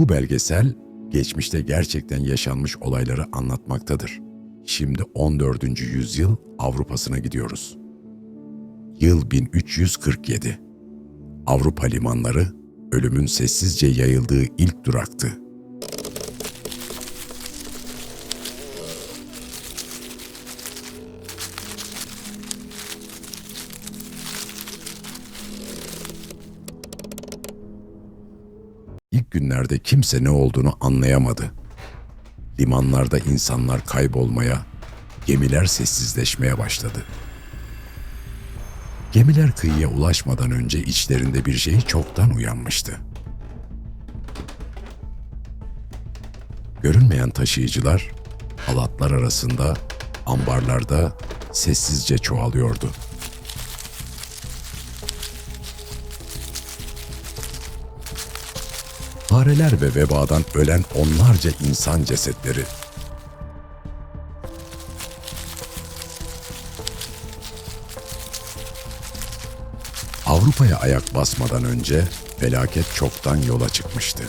Bu belgesel geçmişte gerçekten yaşanmış olayları anlatmaktadır. Şimdi 14. yüzyıl Avrupa'sına gidiyoruz. Yıl 1347. Avrupa limanları ölümün sessizce yayıldığı ilk duraktı. Günlerde kimse ne olduğunu anlayamadı. Limanlarda insanlar kaybolmaya, gemiler sessizleşmeye başladı. Gemiler kıyıya ulaşmadan önce içlerinde bir şey çoktan uyanmıştı. Görünmeyen taşıyıcılar halatlar arasında, ambarlarda sessizce çoğalıyordu. Fareler ve vebadan ölen onlarca insan cesetleri. Avrupa'ya ayak basmadan önce felaket çoktan yola çıkmıştı.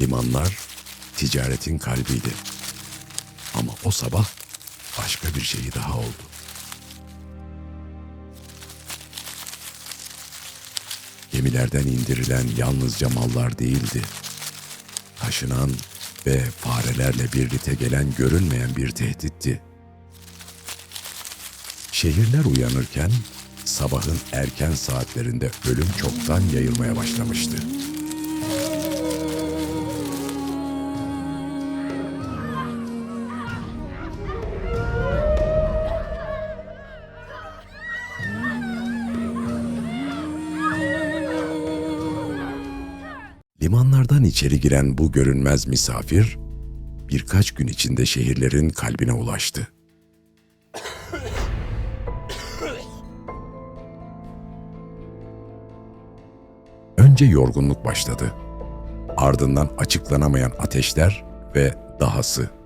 Limanlar ticaretin kalbiydi. Ama o sabah başka bir şey daha oldu. Gemilerden indirilen yalnızca mallar değildi. Taşınan ve farelerle birlikte gelen görünmeyen bir tehditti. Şehirler uyanırken sabahın erken saatlerinde ölüm çoktan yayılmaya başlamıştı. Limanlardan içeri giren bu görünmez misafir birkaç gün içinde şehirlerin kalbine ulaştı. Önce yorgunluk başladı. Ardından açıklanamayan ateşler ve dahası.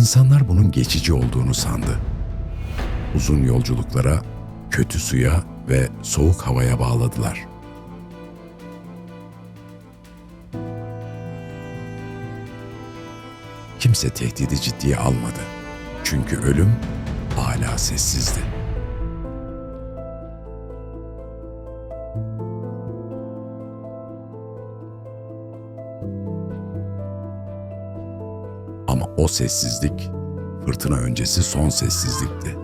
İnsanlar bunun geçici olduğunu sandı. Uzun yolculuklara, kötü suya ve soğuk havaya bağladılar. Kimse tehdidi ciddiye almadı. Çünkü ölüm hala sessizdi. O sessizlik fırtına öncesi son sessizlikti.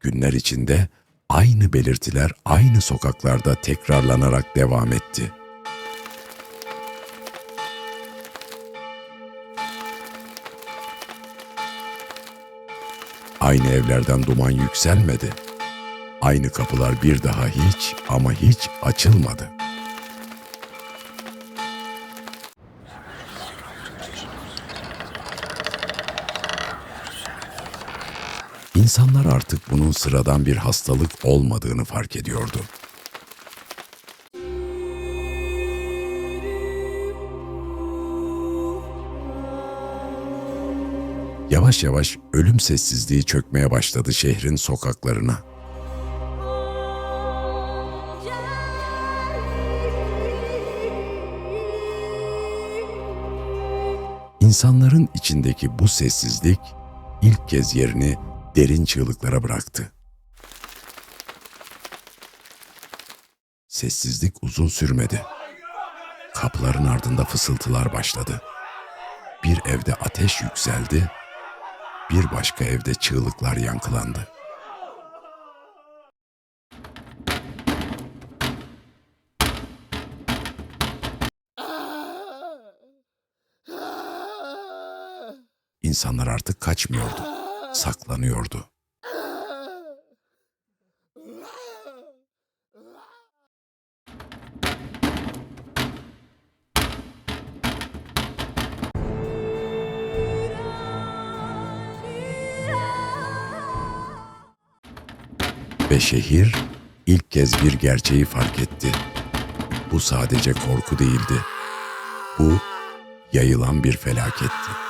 Günler içinde aynı belirtiler aynı sokaklarda tekrarlanarak devam etti. Aynı evlerden duman yükselmedi. Aynı kapılar bir daha hiç ama hiç açılmadı. İnsanlar artık bunun sıradan bir hastalık olmadığını fark ediyordu. Yavaş yavaş ölüm sessizliği çökmeye başladı şehrin sokaklarına. İnsanların içindeki bu sessizlik ilk kez yerini derin çığlıklara bıraktı. Sessizlik uzun sürmedi. Kapıların ardında fısıltılar başladı. Bir evde ateş yükseldi, bir başka evde çığlıklar yankılandı. İnsanlar artık kaçmıyordu, saklanıyordu. Ve şehir ilk kez bir gerçeği fark etti. Bu sadece korku değildi. Bu yayılan bir felaketti.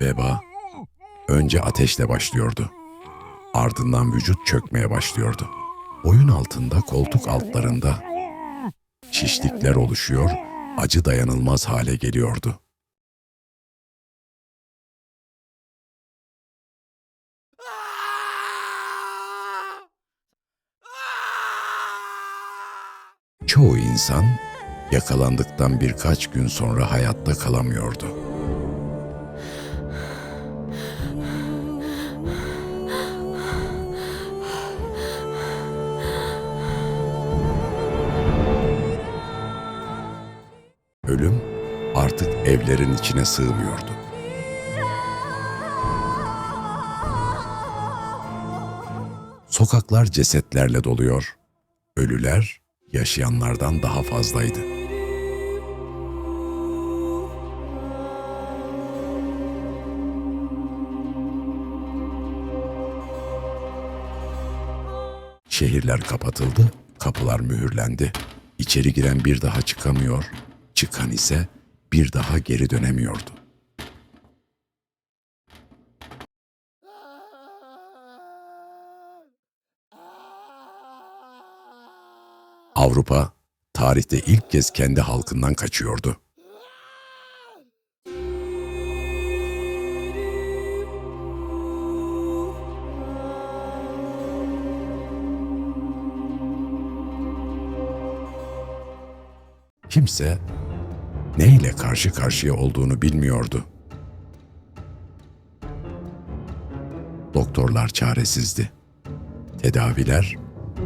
Veba önce ateşle başlıyordu. Ardından vücut çökmeye başlıyordu. Oyun altında, koltuk altlarında şişlikler oluşuyor, acı dayanılmaz hale geliyordu. Çoğu insan yakalandıktan birkaç gün sonra hayatta kalamıyordu. Ölüm artık evlerin içine sığmıyordu. Sokaklar cesetlerle doluyor. Ölüler yaşayanlardan daha fazlaydı. Şehirler kapatıldı, kapılar mühürlendi. İçeri giren bir daha çıkamıyor, çıkan ise bir daha geri dönemiyordu. Avrupa tarihte ilk kez kendi halkından kaçıyordu. Kimse neyle karşı karşıya olduğunu bilmiyordu. Doktorlar çaresizdi. Tedaviler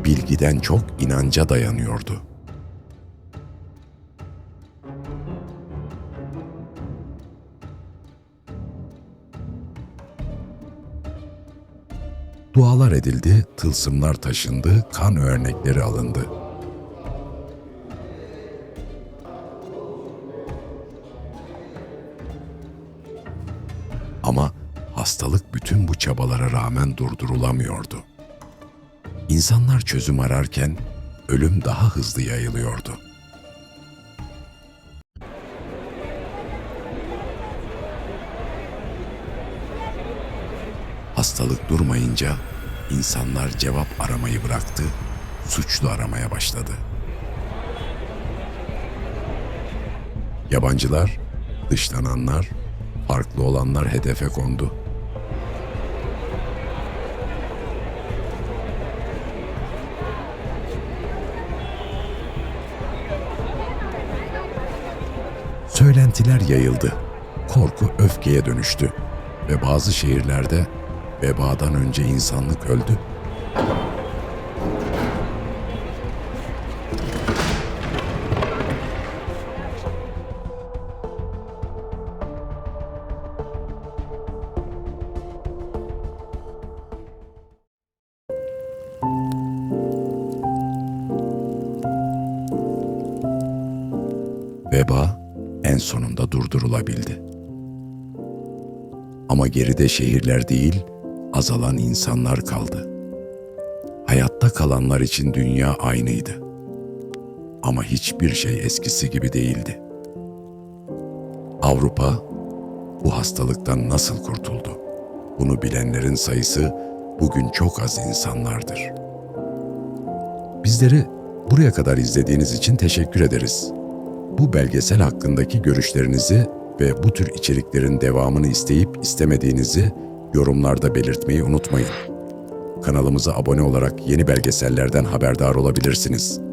bilgiden çok inanca dayanıyordu. Dualar edildi, tılsımlar taşındı, kan örnekleri alındı. Bütün bu çabalara rağmen durdurulamıyordu. İnsanlar çözüm ararken ölüm daha hızlı yayılıyordu. Hastalık durmayınca insanlar cevap aramayı bıraktı, suçlu aramaya başladı. Yabancılar, dışlananlar, farklı olanlar hedefe kondu. Söylentiler yayıldı. Korku öfkeye dönüştü ve bazı şehirlerde vebadan önce insanlık öldü. Veba en sonunda durdurulabildi. Ama geride şehirler değil, azalan insanlar kaldı. Hayatta kalanlar için dünya aynıydı. Ama hiçbir şey eskisi gibi değildi. Avrupa bu hastalıktan nasıl kurtuldu? Bunu bilenlerin sayısı bugün çok az insanlardır. Bizleri buraya kadar izlediğiniz için teşekkür ederiz. Bu belgesel hakkındaki görüşlerinizi ve bu tür içeriklerin devamını isteyip istemediğinizi yorumlarda belirtmeyi unutmayın. Kanalımıza abone olarak yeni belgesellerden haberdar olabilirsiniz.